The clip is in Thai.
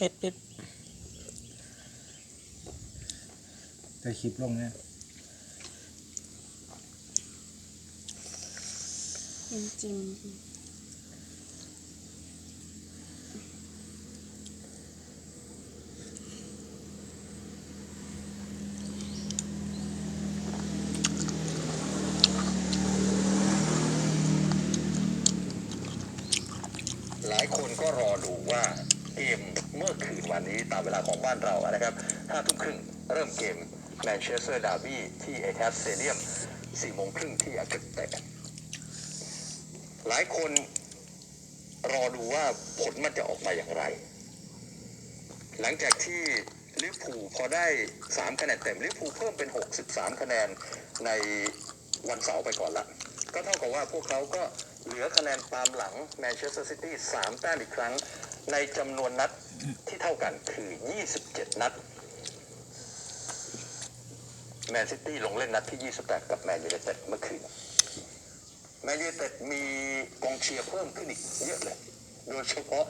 เผ็ดเผ็ดจะคลิปลงเนี่ยจริงหลายคนก็รอดูว่า เกมเมื่อคืนวันนี้ตามเวลาของบ้านเรานะครับห้าทุ่มครึ่งเริ่มเกมแมนเชสเตอร์ดาร์บี้ที่เอทัสเตเดียมสี่โมงครึ่งที่อังกฤษแต่หลายคนรอดูว่าผลมันจะออกมาอย่างไร หลังจากที่ลิเวอร์พูพอได้ 3 คะแนนเต็มลิเวอร์พูเพิ่มเป็น 63 คะแนนในวันเสาร์ไปก่อนละ ก็เท่ากับว่าพวกเขาก็เหลือคะแนนตามหลังแมนเชสเตอร์ซิตี้3แต้มอีกครั้ง ในจำนวนนัดที่เท่ากันคือ 27 นัดแมนซิตี้ลงเล่นนัดที่ 28 กับแมนยูไนเต็ดเมื่อคืนแมนยูไนเต็ดมีกองเชียร์เพิ่มขึ้นอีกเยอะเลย โดยเฉพาะ